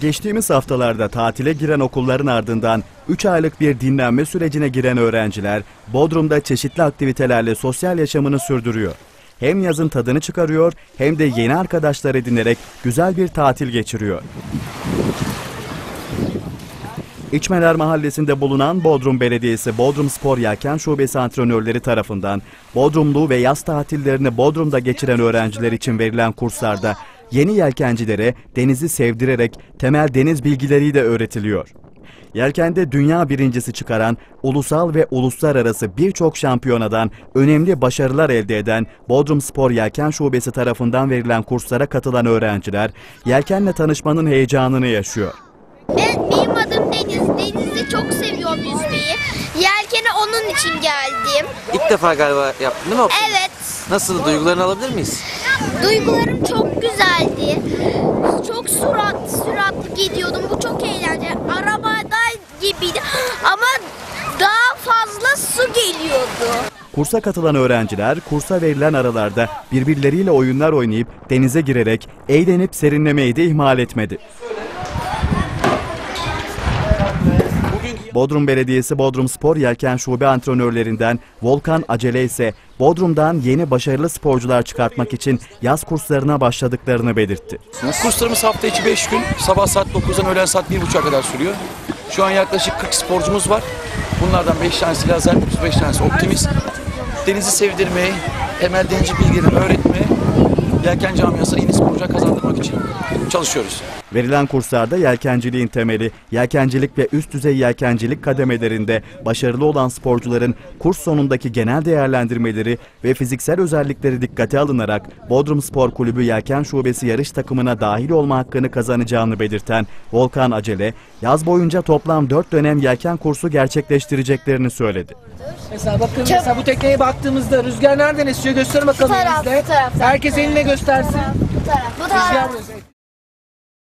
Geçtiğimiz haftalarda tatile giren okulların ardından 3 aylık bir dinlenme sürecine giren öğrenciler Bodrum'da çeşitli aktivitelerle sosyal yaşamını sürdürüyor. Hem yazın tadını çıkarıyor hem de yeni arkadaşlar edinerek güzel bir tatil geçiriyor. İçmeler Mahallesi'nde bulunan Bodrum Belediyesi Bodrum Spor Yelken Şubesi antrenörleri tarafından Bodrumlu ve yaz tatillerini Bodrum'da geçiren öğrenciler için verilen kurslarda yeni yelkencilere denizi sevdirerek temel deniz bilgileri de öğretiliyor. Yelkende dünya birincisi çıkaran, ulusal ve uluslararası birçok şampiyonadan önemli başarılar elde eden Bodrum Spor Yelken Şubesi tarafından verilen kurslara katılan öğrenciler, yelkenle tanışmanın heyecanını yaşıyor. Ben, benim adım Deniz. Deniz'i çok seviyorum yüzmeyi. Yelkene onun için geldim. İlk defa galiba yaptın değil mi? Evet. Nasıl duygularını alabilir miyiz? Duygularım çok güzeldi. Çok surat, süratli gidiyordum. Bu çok eğlenceli. Arabada gibiydi. Ama daha fazla su geliyordu. Kursa katılan öğrenciler kursa verilen aralarda birbirleriyle oyunlar oynayıp denize girerek eğlenip serinlemeyi de ihmal etmedi. Bodrum Belediyesi Bodrum Spor Yelken Şube antrenörlerinden Volkan Acele ise Bodrum'dan yeni başarılı sporcular çıkartmak için yaz kurslarına başladıklarını belirtti. Kurslarımız hafta içi 5 gün. Sabah saat 9'dan öğlen saat 1.30'a kadar sürüyor. Şu an yaklaşık 40 sporcumuz var. Bunlardan 5 tanesi lazer, 35 tanesi optimist. Denizi sevdirmeyi, temel denizci bilgilerini öğretmeyi, yelken camiasına yeni sporcular kazandırmak için çalışıyoruz. Verilen kurslarda yelkenciliğin temeli, yelkencilik ve üst düzey yelkencilik kademelerinde başarılı olan sporcuların kurs sonundaki genel değerlendirmeleri ve fiziksel özellikleri dikkate alınarak Bodrum Spor Kulübü Yelken Şubesi yarış takımına dahil olma hakkını kazanacağını belirten Volkan Acele, yaz boyunca toplam 4 dönem yelken kursu gerçekleştireceklerini söyledi. Mesela bakın mesela bu tekneye baktığımızda rüzgar nereden esiyor göster bakalım taraf, elinizle. bu. Herkes eline göstersin. Bu taraf. Bu Rüzgar taraf. burası.